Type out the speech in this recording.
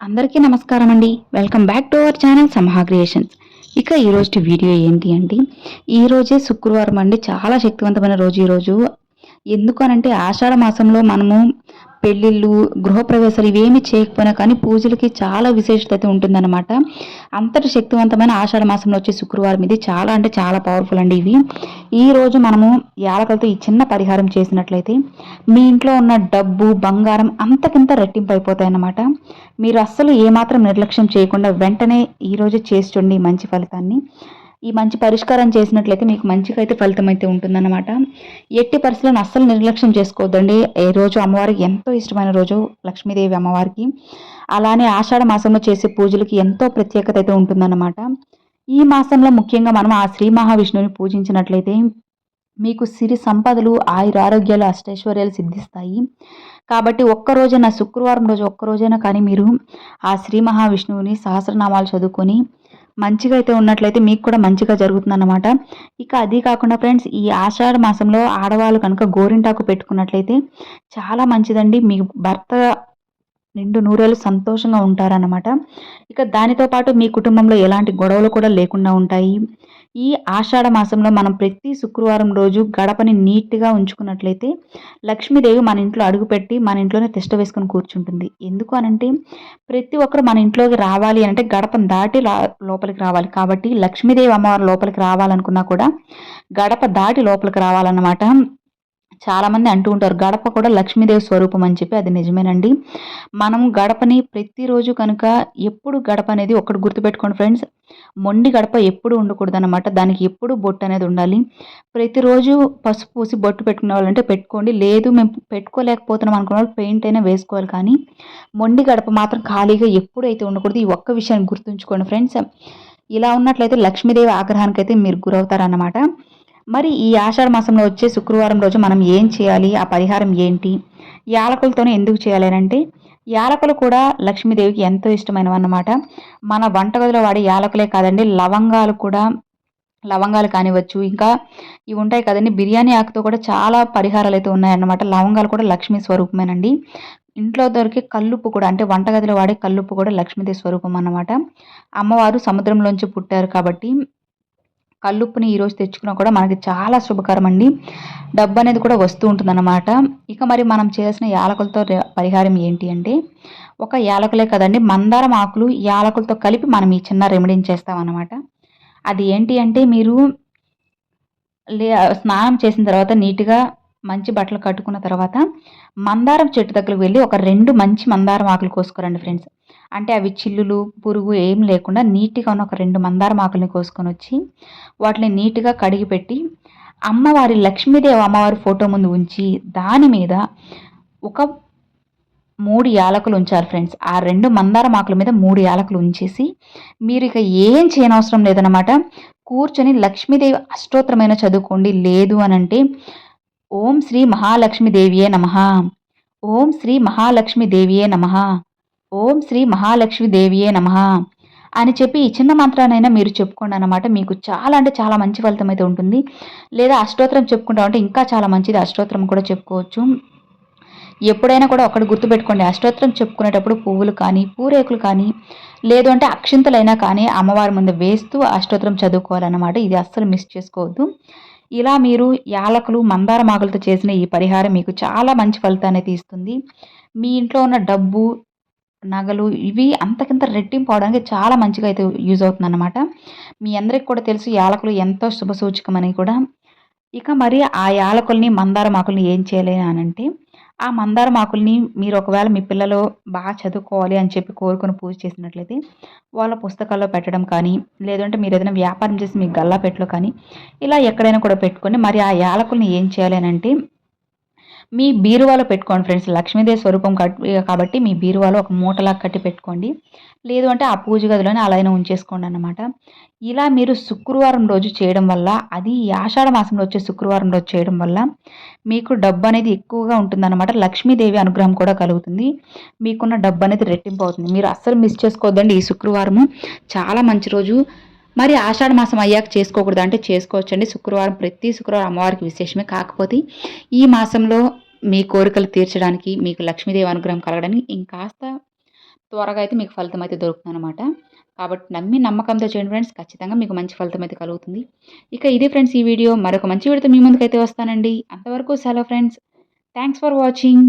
అందరికీ నమస్కారం అండి. Welcome back to our channel Samaha Creations ఇక ఈరోజు వీడియో ఏంటి అంటే ఈ రోజే శుక్రవారం అండి. చాలా శక్తివంతమైన రోజు ఈరోజు ఎందుకు అనంటే ఆషాఢ మాసంలో మనము పెళ్ళిళ్ళు గృహప్రవేశాలు ఇవేమి చేయకపోయినా కానీ పూజలకి చాలా విశేషత అయితే ఉంటుందన్నమాట. అంతటి శక్తివంతమైన ఆషాఢ మాసంలో వచ్చే శుక్రవారం ఇది. చాలా అంటే చాలా పవర్ఫుల్ అండి ఇవి. ఈ రోజు మనము యాలకలతో ఈ చిన్న పరిహారం చేసినట్లయితే మీ ఇంట్లో ఉన్న డబ్బు బంగారం అంతకింత రెట్టింపు అయిపోతాయి అన్నమాట మీరు అస్సలు ఏమాత్రం నిర్లక్ష్యం చేయకుండా వెంటనే ఈరోజు చేసి చూడండి ఈ మంచి ఫలితాన్ని. ఈ మంచి పరిష్కారం చేసినట్లయితే మీకు మంచిగా అయితే ఫలితం అయితే ఉంటుందన్నమాట. ఎట్టి పరిస్థితులను అస్సలు నిర్లక్ష్యం చేసుకోవద్దండి. ఈ రోజు అమ్మవారికి ఎంతో ఇష్టమైన రోజు లక్ష్మీదేవి అమ్మవారికి. అలానే ఆషాఢ మాసంలో చేసే పూజలకి ఎంతో ప్రత్యేకత అయితే ఉంటుందన్నమాట. ఈ మాసంలో ముఖ్యంగా మనం ఆ శ్రీ మహావిష్ణువుని పూజించినట్లయితే మీకు సిరి సంపదలు ఆయుర ఆరోగ్యాలు అష్టైశ్వర్యాలు సిద్ధిస్తాయి. కాబట్టి ఒక్కరోజైనా శుక్రవారం రోజు ఒక్కరోజైనా కానీ మీరు ఆ శ్రీ మహావిష్ణువుని సహస్రనామాలు చదువుకొని మంచిగా అయితే ఉన్నట్లయితే మీకు కూడా మంచిగా జరుగుతుందన్నమాట. ఇక అది కాకుండా ఫ్రెండ్స్ ఈ ఆషాఢ మాసంలో ఆడవాళ్ళు కనుక గోరింటాకు పెట్టుకున్నట్లయితే చాలా మంచిదండి. మీ భర్త నిండు నూరేళ్ళు సంతోషంగా ఉంటారన్నమాట. ఇక దానితో పాటు మీ కుటుంబంలో ఎలాంటి గొడవలు కూడా లేకుండా ఉంటాయి. ఈ ఆషాఢ మాసంలో మనం ప్రతి శుక్రవారం రోజు గడపని నీట్గా ఉంచుకున్నట్లయితే లక్ష్మీదేవి మన ఇంట్లో అడుగుపెట్టి మన ఇంట్లోనే తిష్ట వేసుకొని కూర్చుంటుంది. ఎందుకు అనంటే ప్రతి ఒక్కరు మన ఇంట్లోకి రావాలి అంటే గడపను దాటి లోపలికి రావాలి. కాబట్టి లక్ష్మీదేవి అమ్మవారి లోపలికి రావాలనుకున్నా కూడా గడప దాటి లోపలికి రావాలన్నమాట. చాలామంది అంటూ ఉంటారు గడప కూడా లక్ష్మీదేవి స్వరూపం అని చెప్పి అది నిజమేనండి. మనం గడపని ప్రతిరోజు కనుక ఎప్పుడు గడప అనేది ఒకటి గుర్తుపెట్టుకోండి ఫ్రెండ్స్. మొండి గడప ఎప్పుడు ఉండకూడదు అనమాట దానికి ఎప్పుడు బొట్టు అనేది ఉండాలి. ప్రతిరోజు పసుపు పూసి బొట్టు పెట్టుకునే వాళ్ళంటే పెట్టుకోండి. లేదు మేము పెట్టుకోలేకపోతున్నాం అనుకున్న వాళ్ళు పెయింట్ అయినా వేసుకోవాలి కానీ మొండి గడప మాత్రం ఖాళీగా ఎప్పుడు అయితే ఉండకూడదు ఈ ఒక్క విషయాన్ని గుర్తుంచుకోండి ఫ్రెండ్స్. ఇలా ఉన్నట్లయితే లక్ష్మీదేవి ఆగ్రహానికి అయితే మీరు గురవుతారన్నమాట. మరి ఈ ఆషాఢ మాసంలో వచ్చే శుక్రవారం రోజు మనం ఏం చేయాలి? ఆ పరిహారం ఏంటి? యాలకులతోనే ఎందుకు చేయాలి అంటే యాలకులు కూడా లక్ష్మీదేవికి ఎంతో ఇష్టమైనవి అన్నమాట. మన వంటగదిలో వాడే యాలకులే కాదండి లవంగాలు కూడా లవంగాలు కానివ్వచ్చు ఇంకా ఇవి ఉంటాయి కదండి బిర్యానీ ఆకుతో కూడా చాలా పరిహారాలు అయితే ఉన్నాయన్నమాట లవంగాలు కూడా లక్ష్మీ స్వరూపమేనండి. ఇంట్లో దొరికే కల్లుప్పు కూడా అంటే వంటగదిలో వాడే కల్లుప్పు కూడా లక్ష్మీదేవి స్వరూపం అన్నమాట. అమ్మవారు సముద్రంలోంచి పుట్టారు కాబట్టి కల్లుప్పుని ఈరోజు తెచ్చుకున్నా కూడా మనకి చాలా శుభకరం అండి డబ్బు అనేది కూడా వస్తూ ఉంటుందన్నమాట. ఇక మరి మనం చేసిన యాలకులతో పరిహారం ఏంటి అంటే ఒక యాలకులే కదండి. మందారం ఆకులు యాలకులతో కలిపి మనం ఈ చిన్న రెమెడీని చేస్తామన్నమాట. అది ఏంటి అంటే మీరు లే స్నానం చేసిన తర్వాత నీట్గా మంచి బట్టలు కట్టుకున్న తర్వాత మందారం చెట్టు దగ్గరకు వెళ్ళి ఒక రెండు మంచి మందారం ఆకులు కోసుకోరండి ఫ్రెండ్స్. అంటే అవి చిల్లులు పురుగు ఏం లేకుండా నీట్గా ఉన్న ఒక రెండు మందారం ఆకుల్ని కోసుకొని వచ్చి వాటిని నీట్గా కడిగి పెట్టి అమ్మవారి లక్ష్మీదేవి అమ్మవారి ఫోటో ముందు ఉంచి దాని మీద ఒక మూడు యాలకులు ఉంచారు ఫ్రెండ్స్. ఆ రెండు మందారం ఆకుల మీద మూడు యాలకులు ఉంచేసి మీరు ఇక ఏం చేయనవసరం లేదనమాట కూర్చొని లక్ష్మీదేవి అష్టోత్తరమైన చదువుకోండి. లేదు అనంటే ఓం శ్రీ మహాలక్ష్మీదేవియే నమ. ఓం శ్రీ మహాలక్ష్మీదేవియే నమ. ఓం శ్రీ మహాలక్ష్మి దేవియే నమ అని చెప్పి ఈ చిన్న మంత్రానైనా మీరు చెప్పుకోండి అనమాట మీకు చాలా అంటే చాలా మంచి ఫలితం అయితే ఉంటుంది. లేదా అష్టోత్తరం చెప్పుకుంటామంటే ఇంకా చాలా మంచిది. అష్టోత్తరం కూడా చెప్పుకోవచ్చు. ఎప్పుడైనా కూడా ఒకటి గుర్తుపెట్టుకోండి. అష్టోత్తరం చెప్పుకునేటప్పుడు పువ్వులు కానీ పూరేకులు కానీ లేదు అంటే అక్షింతలైనా కానీ అమ్మవారి ముందు వేస్తూ అష్టోత్తరం చదువుకోవాలన్నమాట. ఇది అస్సలు మిస్ చేసుకోవద్దు. ఇలా మీరు యాలకులు మందార మాకులతో చేసిన ఈ పరిహారం మీకు చాలా మంచి ఫలితాన్ని తీస్తుంది మీ ఇంట్లో ఉన్న డబ్బు నగలు ఇవి అంతకింత రెట్టింపు అవడానికి చాలా మంచిగా అయితే యూజ్ అవుతుంది అనమాట మీ అందరికి కూడా తెలుసు యాలకులు ఎంతో శుభ సూచకమని కూడా. ఇక మరి ఆ యాలకుల్ని మందారం ఆకుల్ని ఏం చేయాలి అంటే ఆ మందారం ఆకుల్ని మీరు ఒకవేళ మీ పిల్లలు బాగా చదువుకోవాలి అని చెప్పి కోరుకొని పూజ చేసినట్లయితే వాళ్ళ పుస్తకాల్లో పెట్టడం కానీ లేదంటే మీరు ఏదైనా వ్యాపారం చేసి మీ గల్లా పెట్టలో కానీ ఇలా ఎక్కడైనా కూడా పెట్టుకొని మరి ఆ యాలకుల్ని ఏం చేయాలి అంటే మీ బీరువాలో పెట్టుకోండి ఫ్రెండ్స్. లక్ష్మీదేవి స్వరూపం కాబట్టి మీ బీరువాలో ఒక మూటలా కట్టి పెట్టుకోండి. లేదు అంటే ఆ పూజ గదిలోనే అలానే ఉంచేసుకోండి అనమాట ఇలా మీరు శుక్రవారం రోజు చేయడం వల్ల అది ఆషాఢ మాసంలో వచ్చే శుక్రవారం రోజు చేయడం వల్ల మీకు డబ్బు అనేది ఎక్కువగా ఉంటుందన్నమాట. లక్ష్మీదేవి అనుగ్రహం కూడా కలుగుతుంది. మీకున్న డబ్బు అనేది రెట్టింపు అవుతుంది. మీరు అస్సలు మిస్ చేసుకోవద్దండి ఈ శుక్రవారము. చాలా మంచి రోజు. మరి ఆషాఢ మాసం అయ్యాక చేసుకోకూడదు అంటే చేసుకోవచ్చండి. శుక్రవారం ప్రతి శుక్రవారం అమ్మవారికి విశేషమే. కాకపోతే ఈ మాసంలో మీ కోరికలు తీర్చడానికి మీకు లక్ష్మీదేవి అనుగ్రహం కలగడానికి ఇంకాస్త త్వరగా అయితే మీకు ఫలితం అయితే దొరుకుతుంది అనమాట కాబట్టి నమ్మి నమ్మకంతో చేయండి ఫ్రెండ్స్. ఖచ్చితంగా మీకు మంచి ఫలితం అయితే కలుగుతుంది. ఇక ఇదే ఫ్రెండ్స్ ఈ వీడియో. మరొక మంచి వీడియోతో మీ ముందుకైతే వస్తానండి. అంతవరకు సెలవు ఫ్రెండ్స్. Thanks for watching.